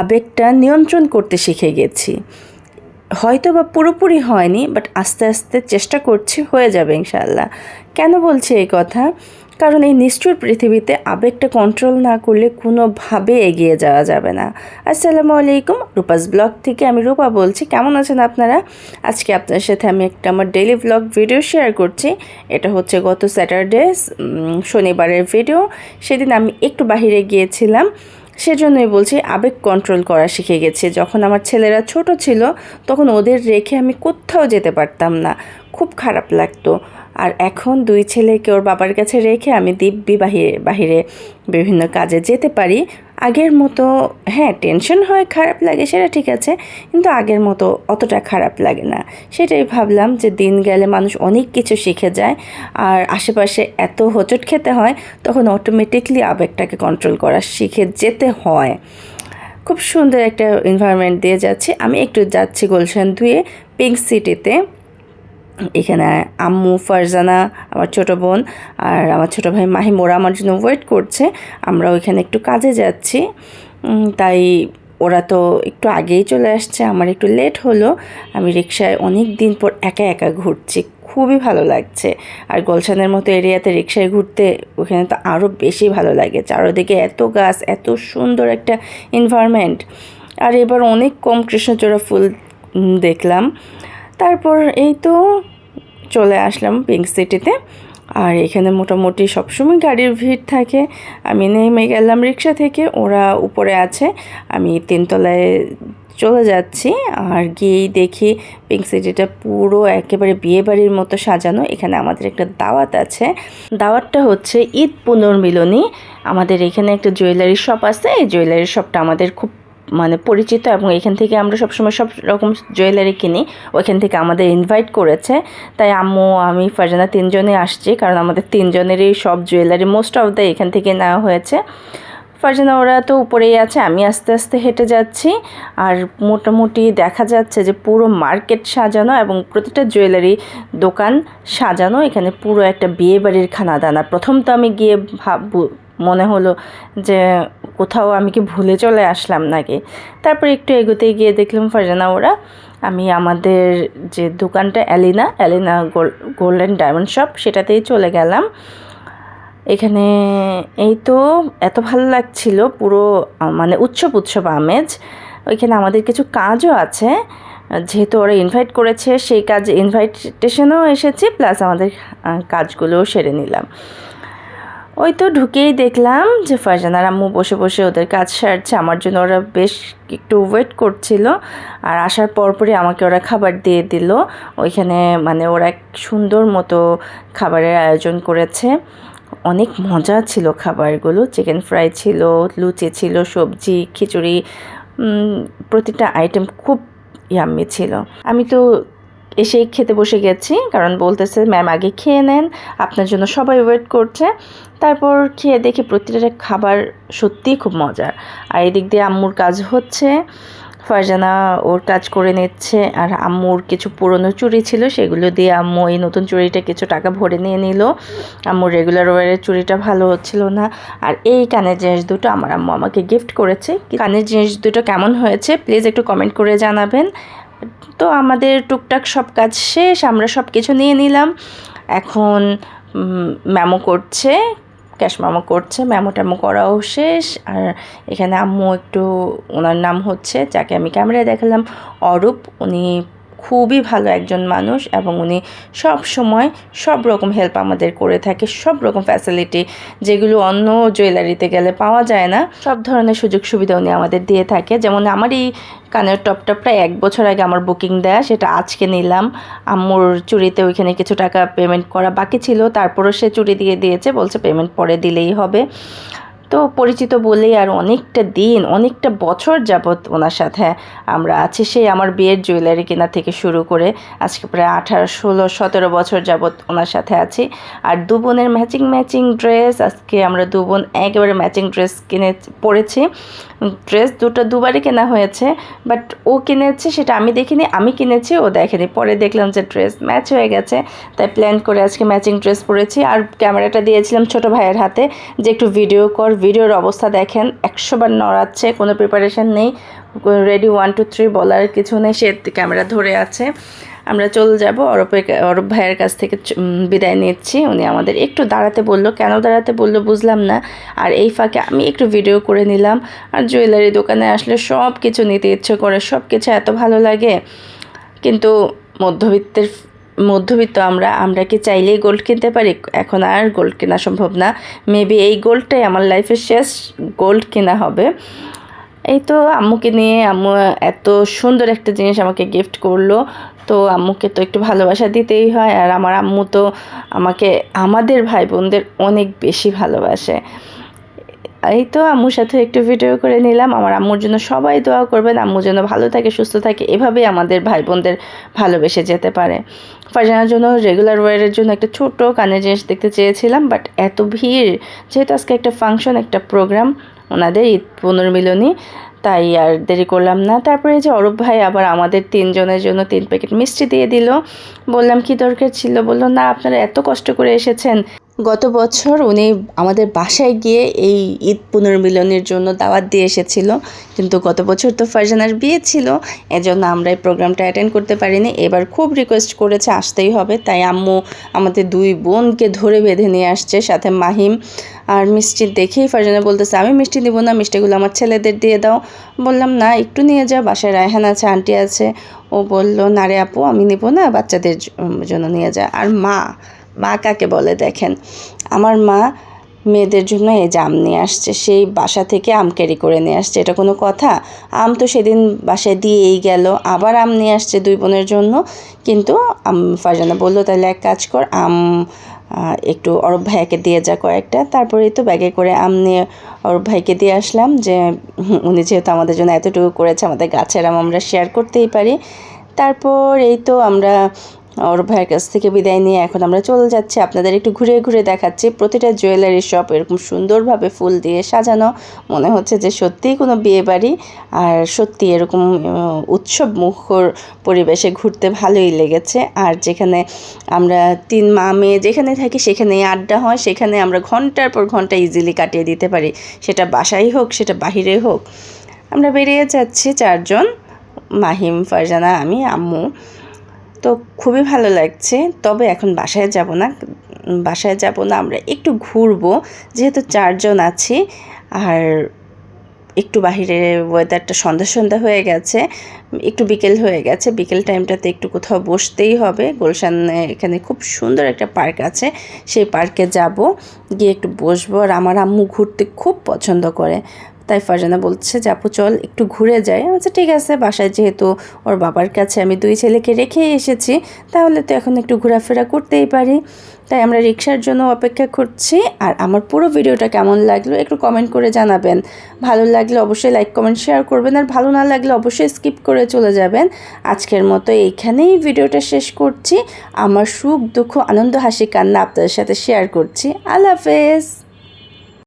আবেগটা নিয়ন্ত্রণ করতে শিখে গেছি। হয়তো বা পুরোপুরি হয়নি বাট আস্তে আস্তে চেষ্টা করছি, হয়ে যাবে ইনশাল্লাহ কেন বলছি এই কথা? কারণ এই নিষ্ঠুর পৃথিবীতে আবেগটা কন্ট্রোল না করলে কোনোভাবে এগিয়ে যাওয়া যাবে না। আসসালামু আলাইকুম, রূপাস ব্লগ থেকে আমি রূপা বলছি। কেমন আছেন আপনারা? আজকে আপনার সাথে আমি একটা আমার ডেইলি ব্লগ ভিডিও শেয়ার করছি। এটা হচ্ছে গত স্যাটারডে শনিবারের ভিডিও সেদিন আমি একটু বাহিরে গিয়েছিলাম। সেজন্যই বলছি, আবেগ কন্ট্রোল করা শিখে গেছে। যখন আমার ছেলেরা ছোট ছিল, তখন ওদের রেখে আমি কোথাও যেতে পারতাম না। খুব খারাপ লাগতো। আর এখন দুই ছেলেকে ওর বাবার কাছে রেখে আমি দিব্যি বাহিরে বাহিরে বিভিন্ন কাজে যেতে পারি। আগের মতো হ্যাঁ টেনশন হয়, খারাপ লাগে, সেটা ঠিক আছে, কিন্তু আগের মতো অতটা খারাপ লাগে না। সেটাই ভাবলাম যে দিন গেলে মানুষ অনেক কিছু শিখে যায়, আর আশেপাশে এত হোঁচট খেতে হয়, তখন অটোমেটিকলি আবেগটাকে কন্ট্রোল করা শিখে যেতে হয়। খুব সুন্দর একটা এনভায়রনমেন্ট দিয়ে যাচ্ছি। আমি একটু যাচ্ছি গুলশান ধুয়ে পিঙ্ক সিটিতে এখানে আম্মু, ফারজানা, আমার ছোট বোন আর আমার ছোট ভাই মাহিম, ওরা আমার জন্য ওয়েট করছে। আমরা ওইখানে একটু কাজে যাচ্ছি। তাই ওরা তো একটু আগেই চলে আসছে, আমার একটু লেট হলো। আমি রিক্সায় অনেক দিন পর একা একা ঘুরছি, খুবই ভালো লাগছে। আর গোলশানের মতো এরিয়াতে রিক্সায় ঘুরতে ওখানে তো আরও বেশি ভালো লাগে। চারোদিকে এত গাছ, এত সুন্দর একটা এনভায়রনমেন্ট আর এবার অনেক কম কৃষ্ণচূড়া ফুল দেখলাম। তারপর এই তো চলে আসলাম পিঙ্ক সিটিতে আর এখানে মোটামুটি সবসময় গাড়ির ভিড় থাকে। আমি নেমে গেলাম রিক্সা থেকে, ওরা উপরে আছে। আমি তিনতলায় চলে যাচ্ছি, আর গিয়েই দেখি পিঙ্ক সিটিটা পুরো একেবারে বিয়ে বাড়ির মতো সাজানো। এখানে আমাদের একটা দাওয়াত আছে। দাওয়াতটা হচ্ছে ঈদ পুনর্মিলনী। আমাদের এখানে একটা জুয়েলারি শপ আছে। এই জুয়েলারি শপটা আমাদের খুব মানে পরিচিত এবং এখান থেকে আমরা সবসময় সব রকম জুয়েলারি কিনি ওইখান থেকে আমাদের ইনভাইট করেছে। তাই আম্মু, আমি, ফারজানা তিনজনে আসছি কারণ আমাদের তিনজনেরই সব জুয়েলারি মোস্ট অফ দ্য এখান থেকে নেওয়া হয়েছে। ফারজানা, ওরা তো উপরেই আছে, আমি আস্তে আস্তে হেঁটে যাচ্ছি। আর মোটামুটি দেখা যাচ্ছে যে পুরো মার্কেট সাজানো এবং প্রতিটা জুয়েলারি দোকান সাজানো। এখানে পুরো একটা বিয়ে বাড়ির খানাদানা। প্রথম তো আমি গিয়ে ভাব মনে হলো যে কোথাও আমি কি ভুলে চলে আসলাম নাকি। তারপর একটু এগোতে গিয়ে দেখলাম ফারজানা, ওরা, আমি আমাদের যে দোকানটা, অ্যালিনা অ্যালিনা গোল, গোল্ডেন ডায়মন্ড শপ, সেটাতেই চলে গেলাম। এখানে এই তো এত ভালো লাগছিল, পুরো মানে উৎসব উৎসব আমেজ। ওইখানে আমাদের কিছু কাজও আছে, যেহেতু ওরা ইনভাইট করেছে, সেই কাজ ইনভাইটেশনও এসেছি প্লাস আমাদের কাজগুলোও সেরে নিলাম। ওই তো ঢুকেই দেখলাম যে ফারজানার আম্মু বসে বসে ওদের কাজ সারছে। আমার জন্য ওরা বেশ একটু ওয়েট করছিল আর আসার পরপরই আমাকে ওরা খাবার দিয়ে দিল। ওইখানে মানে ওরা এক সুন্দর মতো খাবারের আয়োজন করেছে। অনেক মজা ছিল খাবারগুলো। চিকেন ফ্রাই ছিল, লুচি ছিল, সবজি, খিচুড়ি প্রতিটা আইটেম খুব ইয়াম্মি ছিল। আমি তো এসেই খেতে বসে গেছি। কারণ বলতেছে, ম্যাম, আগে খেয়ে নেন। আপনার জন্য সবাই ওয়েট করছে। তারপর খেয়ে দেখি প্রতিটা খাবার সত্যিই খুব মজার। আর এদিক দিয়ে আম্মুর কাজ হচ্ছে। ফারজানা ওর কাজ করে নিচ্ছে। আর আম্মুর কিছু পুরনো চুড়ি ছিল, সেগুলো দিয়ে আম্মু এই নতুন চুড়িটা কিছু টাকা ভরে নিয়ে নিল। আম্মুর রেগুলার ওয়ারের চুড়িটা ভালো হচ্ছিল না। আর এই কানের জিনিস দুটো আমার আম্মু আমাকে গিফট করেছে। কানের জিনিস দুটো কেমন হয়েছে প্লিজ একটু কমেন্ট করে জানাবেন। তো আমাদের টুকটাক সব কাজ শেষ, আমরা সব কিছু নিয়ে নিলাম। এখন ম্যামো করছে, ক্যাশ ম্যামো করছে ম্যামো ট্যামো করাও শেষ। আর এখানে আম্মু একটু, ওনার নাম হচ্ছে, যাকে আমি ক্যামেরায় দেখালাম, অরূপ। উনি খুবই ভালো একজন মানুষ এবং উনি সব সময় সব রকম হেল্প আমাদের করে থাকে, সব রকম ফ্যাসিলিটি যেগুলো অন্য জুয়েলারিতে গেলে পাওয়া যায় না, সব ধরনের সুযোগ সুবিধা উনি আমাদের দিয়ে থাকে। যেমন আমার এই কানের টপটা প্রায় এক বছর আগে আমার বুকিং দেয়া, সেটা আজকে নিলাম। আম্মুর চুরিতে ওইখানে কিছু টাকা পেমেন্ট করা বাকি ছিল, তারপরও সে চুরি দিয়ে দিয়েছে, বলছে পেমেন্ট পরে দিলেই হবে। তো পরিচিত বলেই আর অনেকটা দিন, অনেকটা বছর যাবৎ ওনার সাথে আমরা আছি। সেই আমার বিয়ের জুয়েলারি কেনা থেকে শুরু করে আজকে প্রায় আঠারো, ষোলো, সতেরো বছর যাবৎ ওনার সাথে আছি। আর দু বোনের ম্যাচিং ম্যাচিং ড্রেস আজকে আমরা দু বোন একেবারে ম্যাচিং ড্রেস কিনে পরেছি। ড্রেস দুটো দুবারই কেনা হয়েছে বাট ও কিনেছে সেটা আমি দেখিনি, আমি কিনেছি, ও দেখেনি। পরে দেখলাম যে ড্রেস ম্যাচ হয়ে গেছে, তাই প্ল্যান করে আজকে ম্যাচিং ড্রেস পরেছি। আর ক্যামেরাটা দিয়েছিলাম ছোট ভাইয়ের হাতে যে একটু ভিডিও কর ভিডিওর অবস্থা দেখেন, একশোবার নড়াচ্ছে, কোনো প্রিপারেশন নেই রেডি ওয়ান টু থ্রি বলার কিছু নেই, সে ক্যামেরা ধরে আছে। আমরা চলে যাব অরূপের অরূপ ভাইয়ের কাছ থেকে বিদায় নিচ্ছি। উনি আমাদের একটু দাঁড়াতে বলল, কেন দাঁড়াতে বলল বুঝলাম না। আর এই ফাঁকে আমি একটু ভিডিও করে নিলাম। আর জুয়েলারি দোকানে আসলে সব কিছু নিতে ইচ্ছে করে সব কিছু এত ভালো লাগে। কিন্তু মধ্যবিত্তের মধ্যবিত্ত আমরা আমরা কি চাইলেই গোল্ড কিনতে পারি? এখন আর গোল্ড কেনা সম্ভব না। মেবি এই গোল্ডটাই আমার লাইফের শেষ গোল্ড কেনা হবে। এই তো আম্মুকে নিয়ে আম্মু এত সুন্দর একটা জিনিস আমাকে গিফট করল। তো আম্মুকে তো একটু ভালোবাসা দিতেই হয়। আর আমার আম্মু তো আমাকে, আমাদের ভাই বোনদের অনেক বেশি ভালোবাসে। এই তো আম্মুর সাথে একটু ভিডিও করে নিলাম। আমার আম্মুর জন্য সবাই দোয়া করবেন। আম্মু যেন ভালো থাকে, সুস্থ থাকে, এভাবেই আমাদের ভাই বোনদের ভালোবেসে যেতে পারে। ফারজানার জন্য রেগুলার ওয়ারের জন্য একটা ছোট কানের জিনিস দেখতে চেয়েছিলাম বাট এত ভিড়, যেহেতু আজকে একটা ফাংশন একটা প্রোগ্রাম ওনাদের ঈদ পুনর্মিলনী, তাই আর দেরি করলাম না। তারপরে যে অরূপ ভাই আবার আমাদের তিনজনের জন্য তিন প্যাকেট মিষ্টি দিয়ে দিল। বললাম, কি দরকার ছিল? বলল, না, আপনারা এত কষ্ট করে এসেছেন গত বছর উনি আমাদের বাসায় গিয়ে এই ঈদ পুনর্মিলনের জন্য দাওয়াত দিয়ে এসেছিল। কিন্তু গত বছর তো ফারজানার বিয়ে ছিল, এজন্য আমরা এই প্রোগ্রামটা অ্যাটেন্ড করতে পারিনি। এবার খুব রিকোয়েস্ট করেছে, আসতেই হবে। তাই আম্মু আমাদের দুই বোনকে ধরে বেঁধে নিয়ে আসছে, সাথে মাহিম আর মিষ্টি দেখেই ফারজানা বলতেছে, আমি মিষ্টি দিব না, মিষ্টিগুলো আমার ছেলেদের দিয়ে দাও। বললাম, না, একটু নিয়ে যাও বাসায় রায়হান আছে, আন্টি আছে। ও বলল, না রে আপু, আমি নিব না, বাচ্চাদের জন্য নিয়ে যা। আর মা মা কাকে বলে দেখেন? আমার মা মেয়েদের জন্য এই যে আম নিয়ে আসছে, সেই বাসা থেকে আম ক্যারি করে নিয়ে আসছে, এটা কোনো কথা? আম তো সেদিন বাসায় দিয়েই গেল, আবার আম নিয়ে আসছে দুই বোনের জন্য। কিন্তু আম ফারজানা বলল, তাহলে এক কাজ কর, আম একটু অরূপ ভাইয়াকে দিয়ে যা কয়েকটা। তারপরেই তো ব্যাগে করে আম নিয়ে অরূপ ভাইকে দিয়ে আসলাম যে উনি যেহেতু আমাদের জন্য এতটুকু করেছে, আমাদের গাছের আম আমরা শেয়ার করতেই পারি। তারপর এই তো আমরা অরূপ ভাইয়ের কাছ থেকে বিদায় নিয়ে এখন আমরা চলে যাচ্ছি। আপনাদের একটু ঘুরে ঘুরে দেখাচ্ছি। প্রতিটা জুয়েলারি শপ এরকম সুন্দরভাবে ফুল দিয়ে সাজানো। মনে হচ্ছে যে সত্যিই কোনো বিয়ে বাড়ি। আর সত্যি এরকম উৎসব মুখর পরিবেশে ঘুরতে ভালোই লেগেছে। আর যেখানে আমরা তিন মা মেয়ে যেখানে থাকি সেখানে আড্ডা হয়। সেখানে আমরা ঘণ্টার পর ঘণ্টা ইজিলি কাটিয়ে দিতে পারি। সেটা বাসাই হোক, সেটা বাহিরে হোক। আমরা বেরিয়ে যাচ্ছি চারজন। মাহিম, ফারজানা, আমি, আম্মু। তো খুবই ভালো লাগছে। তবে এখন বাসায় যাব না। বাসায় যাব না, আমরা একটু ঘুরবো। যেহেতু চারজন আছি, আর একটু বাহিরে ওয়েদারটা সন্ধ্যা সন্ধ্যা হয়ে গেছে, একটু বিকেল হয়ে গেছে, বিকেল টাইমটাতে একটু কোথাও বসতেই হবে। গুলশানে এখানে খুব সুন্দর একটা পার্ক আছে, সেই পার্কে যাব, গিয়ে একটু বসবো। আর আমার আম্মু ঘুরতে খুব পছন্দ করে। তাই ফারজানা বলছে যে, আপু, চল, একটু ঘুরে যাই। আচ্ছা ঠিক আছে, বাসায় যেহেতু ওর বাবার কাছে আমি দুই ছেলেকে রেখে এসেছি, তাহলে তো এখন একটু ঘোরাফেরা করতেই পারি। তাই আমরা রিক্সার জন্য অপেক্ষা করছি। আর আমার পুরো ভিডিওটা কেমন লাগল, একটু কমেন্ট করে জানাবেন। ভালো লাগলে অবশ্যই লাইক কমেন্ট শেয়ার করবেন। আর ভালো না লাগলে অবশ্যই স্কিপ করে চলে যাবেন। আজকের মতো এইখানেই ভিডিওটা শেষ করছি। আমার সুখ, দুঃখ, আনন্দ, হাসি, কান্না আপনাদের সাথে শেয়ার করছি। আল্লাহ হাফেজ।